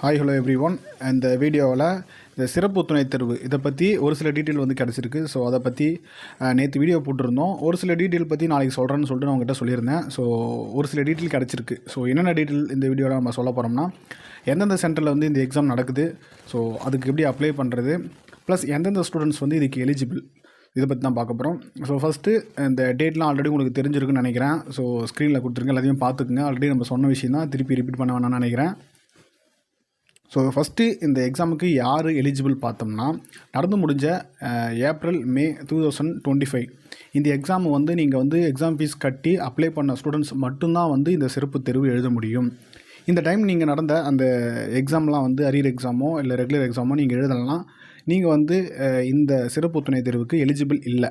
Hi hello every one இந்த வீடியோவில் இந்த சிறப்பு துணைத் தேர்வு இதை பற்றி ஒரு சில டீட்டெயில் வந்து கிடச்சிருக்கு. ஸோ அதை பற்றி நேற்று வீடியோ போட்டிருந்தோம். ஒரு சில டீட்டெயில் பற்றி நாளைக்கு சொல்கிறேன்னு சொல்லிட்டு நான் உங்கள்கிட்ட சொல்லியிருந்தேன். ஸோ ஒரு சில டீட்டெயில் கிடச்சிருக்கு. ஸோ என்னென்ன டீட்டெயில் இந்த வீடியோவில் நம்ம சொல்ல போகிறோம்னா எந்தெந்த சென்டரில் வந்து இந்த எக்ஸாம் நடக்குது? ஸோ அதுக்கு எப்படி அப்ளை பண்ணுறது ப்ளஸ் எந்தெந்த ஸ்டூடெண்ட்ஸ் வந்து இதுக்கு எலிஜிபிள் இதை பற்றி தான் பார்க்க போகிறோம் ஸோ ஃபஸ்ட்டு இந்த டேட்லாம் ஆல்ரெடி உங்களுக்கு தெரிஞ்சிருக்குன்னு நினைக்கிறேன். ஸோ ஸ்க்ரீனில் கொடுத்துருங்க. எல்லாத்தையும் பார்த்துக்குங்க. ஆல்ரெடி நம்ம சொன்ன விஷயம் தான். திருப்பி ரிப்பீட் பண்ண வேணாம்னு நினைக்கிறேன். ஸோ ஃபஸ்ட்டு இந்த எக்ஸாமுக்கு யார் எலிஜிபிள் பார்த்தோம்னா நடந்து முடிஞ்ச April May two thousand twenty five இந்த எக்ஸாம் வந்து நீங்கள் வந்து எக்ஸாம் ஃபீஸ் கட்டி அப்ளை பண்ண ஸ்டூடெண்ட்ஸ் மட்டும்தான் வந்து இந்த சிறப்பு தேர்வு எழுத முடியும். இந்த டைம் நீங்கள் நடந்த அந்த எக்ஸாம்லாம் வந்து அரியர் எக்ஸாமோ இல்லை ரெகுலர் எக்ஸாமோ நீங்கள் எழுதலாம் நீங்கள் வந்து இந்த சிறப்பு துணை தேர்வுக்கு எலிஜிபிள் இல்லை.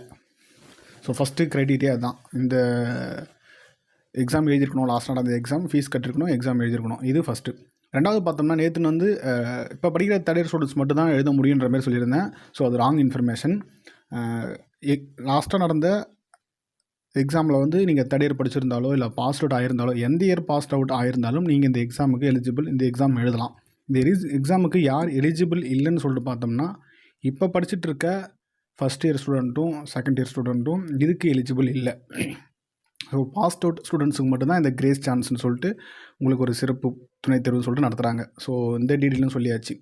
ஸோ ஃபஸ்ட்டு க்ரைட்டீரியா தான் இந்த எக்ஸாம் எழுதியிருக்கணும் லாஸ்ட் நடந்த எக்ஸாம் ஃபீஸ் கட்டிருக்கணும் எக்ஸாம் எழுதிருக்கணும் இது ஃபஸ்ட்டு ரெண்டாவது பார்த்தோம்னா நேற்று வந்து இப்போ படிக்கிற தேர்ட் இயர் ஸ்டூடெண்ட்ஸ் மட்டும் தான் எழுத முடியுன்ற மாதிரி சொல்லியிருந்தேன். ஸோ அது ராங் இன்ஃபர்மேஷன் லாஸ்ட்டாக நடந்த எக்ஸாமில் வந்து நீங்கள் தேர்ட் இயர் படிச்சிருந்தாலோ இல்லை பாஸ் அவுட் ஆயிருந்தாலோ எந்த இயர் பாஸ் அவுட் ஆயிருந்தாலும் நீங்கள் இந்த எக்ஸாமுக்கு எலிஜிபிள் இந்த எக்ஸாம் எழுதலாம். இந்த எக்ஸாமுக்கு யார் எலிஜிபிள் இல்லைன்னு சொல்லிட்டு பார்த்தோம்னா இப்போ படிச்சுட்டு இருக்க ஃபஸ்ட் இயர் ஸ்டூடெண்ட்டும் செகண்ட் இயர் ஸ்டூடெண்ட்டும் இதுக்கு எலிஜிபிள் இல்லை. ஸோ பாஸ்ட் அவுட் ஸ்டூடெண்ட்ஸுக்கு மட்டும்தான் இந்த கிரேஸ் சான்ஸ்னு சொல்லிட்டு உங்களுக்கு ஒரு சிறப்பு துணைத் தேர்வுன்னு சொல்லிட்டு நடத்துகிறாங்க ஸோ இந்த டீட்டெயிலும் சொல்லியாச்சு.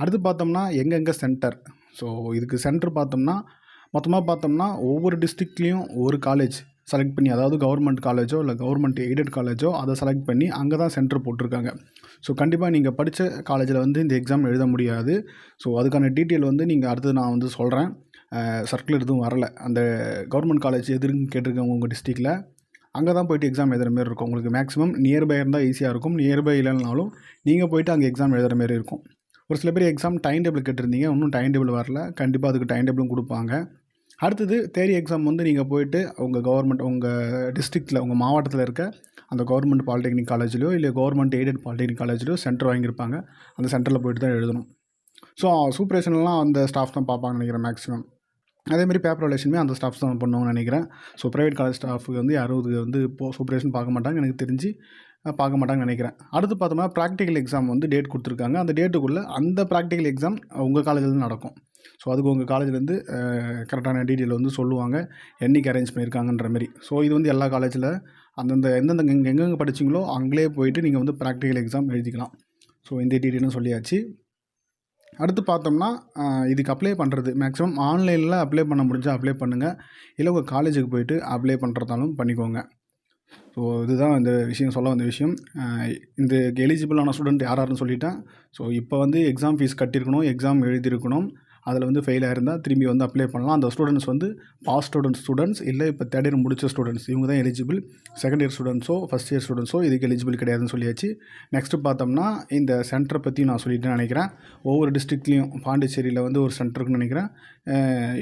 அடுத்து பார்த்தோம்னா எங்கெங்கே சென்டர் ஸோ இதுக்கு சென்டர் பார்த்தோம்னா மொத்தமாக பார்த்தோம்னா ஒவ்வொரு டிஸ்ட்ரிக்ட்லேயும் ஒரு காலேஜ் செலக்ட் பண்ணி அதாவது கவர்மெண்ட் காலேஜோ இல்லை கவர்மெண்ட் எய்டட் காலேஜோ அதை செலக்ட் பண்ணி அங்கே தான் சென்டர் போட்டிருக்காங்க ஸோ கண்டிப்பாக நீங்கள் படித்த காலேஜில் வந்து இந்த எக்ஸாம் எழுத முடியாது. ஸோ அதுக்கான டீட்டெயில் வந்து நீங்கள் அடுத்து நான் வந்து சொல்கிறேன் சர்க்குலர் எதுவும் வரல. அந்த கவர்மெண்ட் காலேஜ் எதுன்னு கேட்டிருக்கவங்க உங்கள் டிஸ்ட்ரிக்டில் அங்கே தான் போய்ட்டு எக்ஸாம் எழுதுகிற மாதிரி இருக்கும். உங்களுக்கு மேக்ஸிமம் நியர்பை இருந்தால் ஈஸியாக இருக்கும். நியர்பை இல்லைனாலும் நீங்கள் போயிட்டு அங்கே எக்ஸாம் எழுதுகிற மாதிரி இருக்கும். ஒரு சில பேர் எக்ஸாம் டைம் டேபிள் கேட்டிருந்தீங்க. இன்னும் டைம் டேபிள் வரல. கண்டிப்பாக அதுக்கு டைம் டேபிளும் கொடுப்பாங்க. அடுத்தது தேரி எக்ஸாம் வந்து நீங்கள் போயிட்டு உங்கள் கவர்மெண்ட் உங்கள் டிஸ்ட்ரிக்டில் உங்கள் மாவட்டத்தில் இருக்க அந்த கவர்மெண்ட் பாலிடெக்னிக் காலேஜ்லையோ இல்லை கவர்மெண்ட் எய்டட் பாலிடெக்னிக் காலேஜ்லையோ சென்டர் வாங்கியிருப்பாங்க. அந்த சென்டரில் போயிட்டு தான் எழுதணும். ஸோ சூப்பரேஷன்லாம் அந்த ஸ்டாஃப் தான் பார்ப்பாங்கன்னு நினைக்கிறேன் மேக்ஸிமம் அதேமாதிரி பேப்பர் ரிலேஷனுமே அந்த ஸ்டாஃப்ஸ் தான் பண்ணுவாங்கன்னு நினைக்கிறேன். ஸோ ப்ரைவேட் காலேஜ் ஸ்டாஃபுக்கு வந்து யாரும் இது வந்து இப்போ சூப்பரேஷன் பார்க்க மாட்டாங்க எனக்கு தெரிஞ்சு பார்க்க மாட்டாங்கன்னு நினைக்கிறேன். அடுத்து பார்த்தோம்னா ப்ராக்டிக்கல் எக்ஸாம் வந்து டேட் கொடுத்துருக்காங்க. அந்த டேட்டுக்குள்ளே அந்த ப்ராக்டிக்கல் எக்ஸாம் உங்கள் காலேஜில் தான் நடக்கும். ஸோ அதுக்கு உங்கள் காலேஜ்லேருந்து கரெக்டான டீட்டெயில் வந்து சொல்லுவாங்க. என்றைக்கு அரேஞ்ச் பண்ணியிருக்காங்கன்ற மாதிரி ஸோ இது வந்து எல்லா காலேஜில் அந்தந்த எந்தெந்த எங்கே எங்கெங்கே படிச்சிங்களோ அங்கேயே போயிட்டு நீங்கள் வந்து ப்ராக்டிக்கல் எக்ஸாம் எழுதிக்கலாம். ஸோ இந்த டீட்டெயிலும் சொல்லியாச்சு. அடுத்து பார்த்தோம்னா இதுக்கு அப்ளை பண்ணுறது மேக்ஸிமம் ஆன்லைனில் அப்ளை பண்ண முடிஞ்சால் அப்ளை பண்ணுங்கள் இல்லை உங்கள் காலேஜுக்கு போயிட்டு அப்ளை பண்ணுறதாலும் பண்ணிக்கோங்க. ஸோ இதுதான் இந்த விஷயம் சொல்ல வந்த விஷயம். இந்த எலிஜிபிளான ஸ்டூடெண்ட் யார் யாருன்னு சொல்லிட்டேன். ஸோ இப்போ வந்து எக்ஸாம் ஃபீஸ் கட்டியிருக்கணும் எக்ஸாம் எழுதியிருக்கணும். அதில் வந்து ஃபெயில் ஆயிருந்தால் திரும்பி வந்து அப்ளை பண்ணலாம். அந்த ஸ்டூடெண்ட்ஸ் வந்து பாஸ் ஸ்டூடெண்ட்ஸ் ஸ்டூடெண்ட்ஸ் இல்லை இப்போ தேர்ட் இயர் முடிச்ச ஸ்டூடெண்ட்ஸ் இவங்க தான் எலிஜிபிள் செகண்ட் இயர் ஸ்டூடெண்ட்ஸோ ஃபஸ்ட் இயர் ஸ்டூடெண்ட்ஸோ இதுக்கு எலிஜிபிள் கிடையாதுன்னு சொல்லியாச்சு. நெக்ஸ்ட்டு பார்த்தோம்னா இந்த சென்டரை பற்றி நான் சொல்லிட்டு நினைக்கிறேன். ஒவ்வொரு டிஸ்ட்ரிக்ட்லேயும் பாண்டிச்சேரியில் வந்து ஒரு சென்டருக்குன்னு நினைக்கிறேன்.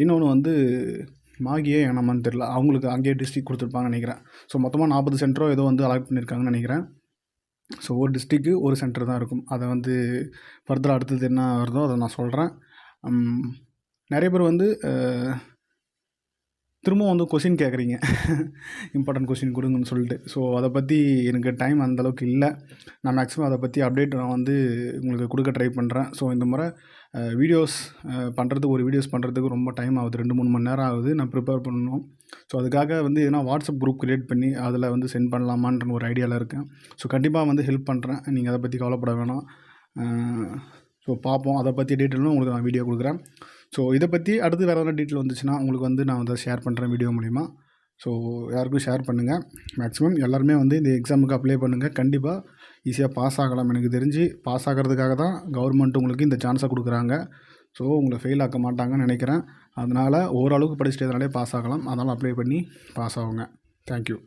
இன்னொன்று வந்து மாகியே என்னமான்னு தெரில அவங்களுக்கு அங்கேயே டிஸ்ட்ரிக் கொடுத்துருப்பாங்கன்னு நினைக்கிறேன். ஸோ மொத்தமாக நாற்பது சென்டரோ ஏதோ வந்து அலாட் பண்ணியிருக்காங்கன்னு நினைக்கிறேன். ஸோ ஒரு டிஸ்ட்ரிக்கு ஒரு சென்டர் தான் இருக்கும். அதை வந்து ஃபர்தர் அடுத்தது என்ன வருதோ அதை நான் சொல்கிறேன் நிறைய பேர் வந்து திரும்பவும் வந்து கொஷின் கேட்குறீங்க இம்பார்ட்டன்ட் கொஷின் கொடுங்கன்னு சொல்லிட்டு. ஸோ அதை பற்றி எனக்கு டைம் அந்தளவுக்கு இல்லை. நான் மேக்ஸிமம் அதை பற்றி அப்டேட் நான் வந்து உங்களுக்கு கொடுக்க ட்ரை பண்ணுறேன் ஸோ இந்த முறை வீடியோஸ் பண்ணுறதுக்கு ஒரு வீடியோஸ் பண்ணுறதுக்கு ரொம்ப டைம் ஆகுது. ரெண்டு மூணு மணி நேரம் ஆகுது. நான் ப்ரிப்பேர் பண்ணணும். ஸோ அதுக்காக வந்து எதனா வாட்ஸ்அப் குரூப் க்ரியேட் பண்ணி அதில் வந்து சென்ட் பண்ணலாமான்ற ஒரு ஐடியாவில் இருக்கேன். ஸோ கண்டிப்பாக வந்து ஹெல்ப் பண்ணுறேன் நீங்கள் அதை பற்றி கவலைப்பட வேணாம். ஸோ பார்ப்போம் அதை பற்றி டீட்டெயிலும் உங்களுக்கு நான் வீடியோ கொடுக்குறேன். ஸோ இதை பற்றி அடுத்து வேறு எதனா டீட்டெயில் வந்துச்சுன்னா உங்களுக்கு வந்து நான் வந்து ஷேர் பண்ணுறேன் வீடியோ மூலிமா ஸோ யாருக்கும் ஷேர் பண்ணுங்கள் மேக்ஸிமம் எல்லாருமே வந்து இந்த எக்ஸாமுக்கு அப்ளை பண்ணுங்கள் கண்டிப்பாக ஈஸியாக பாஸ் ஆகலாம். எனக்கு தெரிஞ்சு பாஸ் ஆகிறதுக்காக தான் கவர்மெண்ட் உங்களுக்கு இந்த சான்ஸை கொடுக்குறாங்க. ஸோ உங்களை ஃபெயில் ஆக்க மாட்டாங்கன்னு நினைக்கிறேன். அதனால் ஓரளவுக்கு படிச்சுட்டு எதனாலே பாஸ் ஆகலாம். அதனால் அப்ளை பண்ணி பாஸ் ஆகுங்க. தேங்க்யூ